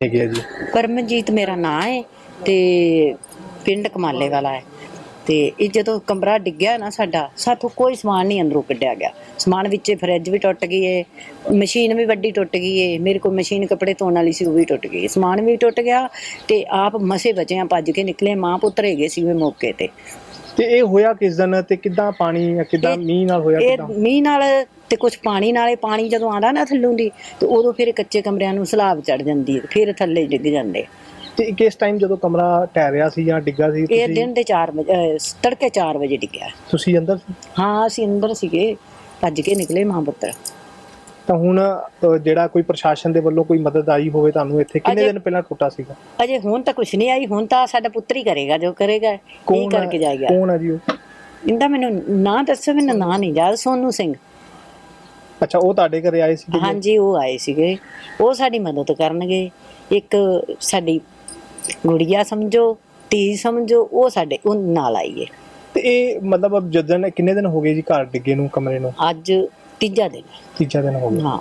ਹੈਗੇ ਆ ਜੀ। ਪਰਮਜੀਤ ਮੇਰਾ ਨਾਂ ਹੈ ਤੇ ਪਿੰਡ ਕਮਾਲੇ ਵਾਲਾ ਹੈ ਤੇ ਇਹ ਜਦੋਂ ਕਮਰਾ ਡਿੱਗਿਆ ਨਾ ਸਾਡਾ, ਸਾਥੋਂ ਕੋਈ ਸਮਾਨ ਨਹੀਂ ਅੰਦਰੋਂ ਕੱਢਿਆ ਗਿਆ। ਸਮਾਨ ਵਿੱਚੇ ਫਰਿੱਜ ਵੀ ਟੁੱਟ ਗਈ ਏ, ਮਸ਼ੀਨ ਵੀ ਵੱਡੀ ਟੁੱਟ ਗਈ ਏ, ਮੇਰੇ ਕੋਲ ਮਸ਼ੀਨ ਕੱਪੜੇ ਧੋਣ ਵਾਲੀ ਸੀ, ਉਹ ਵੀ ਟੁੱਟ ਗਈ ਸਮਾਨ ਵੀ ਟੁੱਟ ਗਿਆ ਤੇ ਆਪ ਮਸੇ ਬਚਿਆ ਭੱਜ ਕੇ ਨਿਕਲੇ, ਮਾਂ ਪੁੱਤਰ ਹੈਗੇ ਸੀ ਵੀ ਮੌਕੇ ਤੇ। ਤੇ ਇਹ ਹੋਇਆ ਕਿਸ ਦਿਨ ਤੇ ਕਿੱਦਾਂ ਪਾਣੀ ਜਾਂ ਕਿੱਦਾਂ ਮੀਂਹ ਨਾਲ ਹੋਇਆ ਇਹ ਕਿੱਦਾਂ? ਮੀਂਹ ਨਾਲ ਤੇ ਕੁਝ ਪਾਣੀ ਨਾਲੇ ਪਾਣੀ ਜਦੋਂ ਆਂਦਾ ਨਾ ਥੱਲੋਂ ਦੀ ਤੇ ਉਦੋਂ ਫਿਰ ਕੱਚੇ ਕਮਰਿਆਂ ਨੂੰ ਸਲਾਬ ਚੜ ਜਾਂਦੀ ਹੈ ਫਿਰ ਥੱਲੇ ਡਿੱਗ ਜਾਂਦੇ। ਤੇ ਕਿਸ ਟਾਈਮ ਜਦੋਂ ਕਮਰਾ ਟਹਿ ਰਿਹਾ ਸੀ ਜਾਂ ਡਿੱਗਾ ਸੀ ਇਹ ਤੁਸੀਂ ਦਿਨ ਦੇ 4 ਵਜੇ ਅਹ, ਤੜਕੇ 4 ਵਜੇ ਡਿੱਗਿਆ। ਤੁਸੀਂ ਅੰਦਰ ਸੀ? ਹਾਂ ਅਸੀਂ ਅੰਦਰ ਸੀਗੇ ਭੱਜ ਕੇ ਨਿਕਲੇ ਮਾਂ ਪੁੱਤਰ। ਤਾਂ ਹੁਣ ਅ, ਜਿਹੜਾ ਕੋਈ ਪ੍ਰਸ਼ਾਸਨ ਦੇ ਵੱਲੋਂ ਕੋਈ ਮਦਦ ਆਈ ਹੋਵੇ ਤੁਹਾਨੂੰ ਇੱਥੇ ਕਿੰਨੇ ਅਜੇ- ਦਿਨ ਪਹਿਲਾਂ ਟੁੱਟਾ ਸੀਗਾ? ਅਜੇ ਹੁਣ ਤਾਂ ਕੁਝ ਨਹੀਂ ਆਈ ਹੁਣ ਤਾਂ ਸਾਡਾ ਪੁੱਤਰ ਹੀ ਕਰੇਗਾ ਜੋ ਕਰੇਗਾ ਕੌਣ ਕਰਕੇ ਜਾਏਗਾ। ਕੌਣ ਹੈ ਜੀ ਉਹ? ਇੰਦਾ ਮੈਨੂੰ ਨਾਂ ਦੱਸੋ ਮੈਨੂੰ ਨਾਂ ਨਹੀਂ ਯਾਦ ਸੋਨੂ ਸਿੰਘ। ਅੱਛਾ ਉਹ ਤੁਹਾਡੇ ਘਰੇ ਆਏ ਸੀ ਹਾਂਜੀ ਉਹ ਆਏ ਸੀਗੇ। ਉਹ ਸਾਡੀ ਮਦਦ ਕਰਨਗੇ। ਇੱਕ ਸਾਡੀ ਗੁੜੀਆ ਸਮਝੋ ਧੀ ਸਮਝੋ ਉਹ ਸਾਡੇ ਉਹ ਨਾਲ ਆਈਏ ਤੇ ਇਹ ਮਤਲਬ ਜਦੋਂ ਕਿੰਨੇ ਦਿਨ ਹੋ ਗਏ ਜੀ ਘਰ ਡਿੱਗੇ ਨੂੰ ਕਮਰੇ ਨੂੰ? ਅੱਜ ਤੀਜਾ ਦਿਨ। ਤੀਜਾ ਦਿਨ ਹੋ ਗਿਆ ਹਾਂ